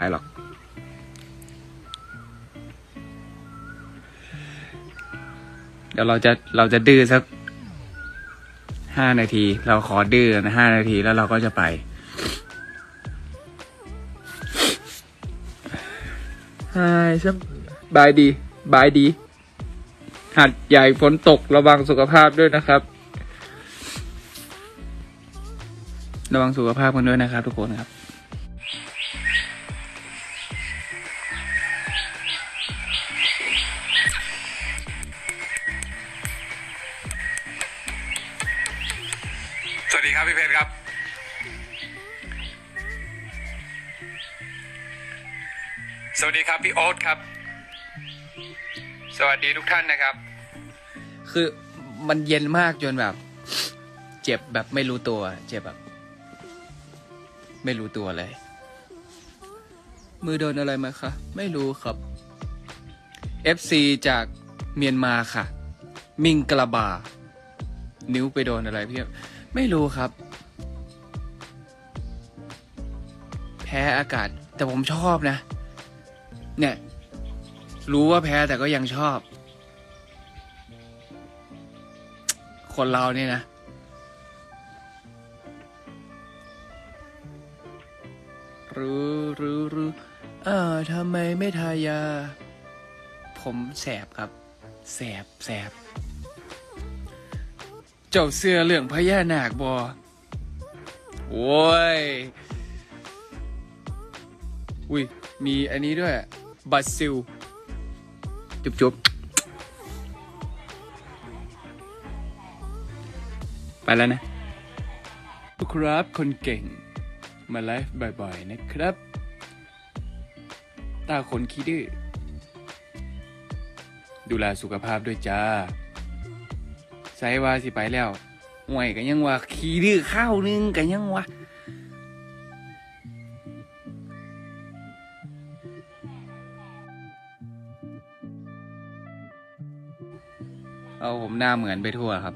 ไอ้หรอก เดี๋ยวเราจะเราจะดื้อสักห้านาที เราขอดื้อนะห้านาทีแล้วเราก็จะไปไฮสบายดี บายดี หัดใหญ่ฝนตกระวังสุขภาพด้วยนะครับ ระวังสุขภาพกันด้วยนะครับทุกคนครับ วัสดีครับพี่เพชรครับ สวัสดีครับพี่โอ๊ตครับ สวัสดีทุกท่านนะครับ คือมันเย็นมากจนแบบ เจ็บแบบไม่รู้ตัว เจ็บแบบ ไม่รู้ตัวเลย มือโดนอะไรมาคะ ไม่รู้ครับ FC จากเมียนมาค่ะ มิงกลาบา นิ้วไปโดนอะไรพี่ ไม่รู้ครับ แพ้อากาศ แต่ผมชอบนะ เนี่ย รู้ว่าแพ้แต่ก็ยังชอบ คนเราเนี่ยนะ รู้รู้รู้เออทำไมไม่ทายา ผมแสบครับ แสบแสบ เจ้าเสื้อเรื่องพญานาคบอโว้ย อุ้ย มีอันนี้ด้วยบัสซิล จุบจุบไปแล้วนะครับคนเก่ง มาไลฟ์บ่อยๆนะครับ ตาคนขี้ดื้อ ดูแลสุขภาพด้วยจ้า ใส่ว่าสิไปแล้วห่วยกันยังว่าขี้ดื้อข้าวนึงกันยังว่าเอาผมหน้าเหมือนไปทั่วครับ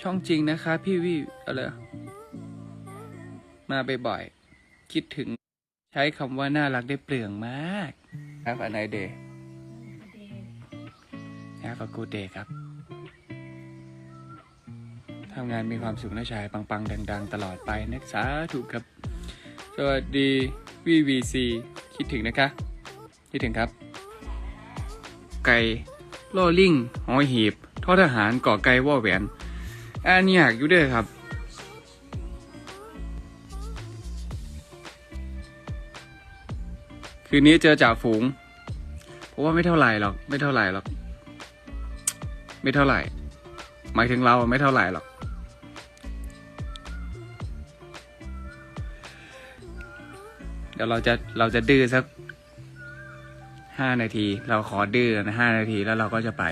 ช่องจริงนะคะ พี่วิอะไรมาบ่อยๆคิดถึงใช้คำว่าน่ารักได้เปลืองมาก ครับอันไหนเดย์ Have a good day ครับ ทำงานมีความสุขนะชาย ปังๆ ดัง ๆ ตลอดไปนักสาถูกครับ สวัสดี VVC คิดถึงนะคะ คิดถึงครับ ไก่ล่อลิงหอยหีบทอทหารก่อไก่ว่อแหวนอันนี้อยากอยู่ด้วยครับคืนนี้เจอจ่าฝูง เพราะว่าไม่เท่าไหร่หรอก ไม่เท่าไหร่หรอก ไม่เท่าไหร่ หมายถึงเราไม่เท่าไหร่หรอก เดี๋ยวเราจะเราจะดื้อสักห้านาที เราขอดื้อนะห้านาทีแล้วเราก็จะไป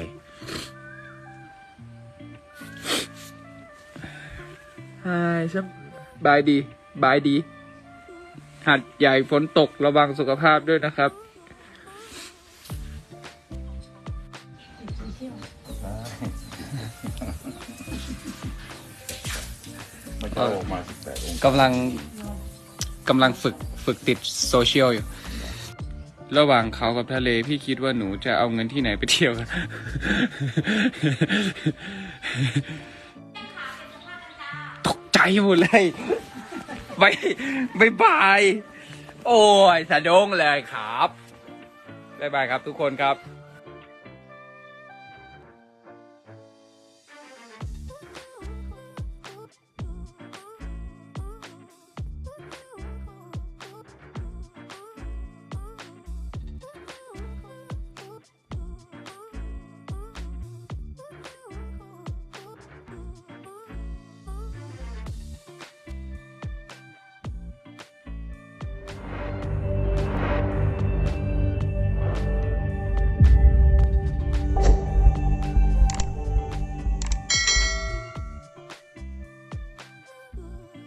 ไฮสบายดี บายดี หัดใหญ่ฝนตกระวังสุขภาพด้วยนะครับ ไม่ใช่ออกมาแต่องค์กำลังกำลังฝึกฝึกติดโซเชียลอยู่ ระหว่างเขากับทะเลพี่คิดว่าหนูจะเอาเงินที่ไหนไปเที่ยวกันตกใจหมดเลยบายบายบาย โอ้ยสะดงเลยครับบายบายครับทุกคนครับ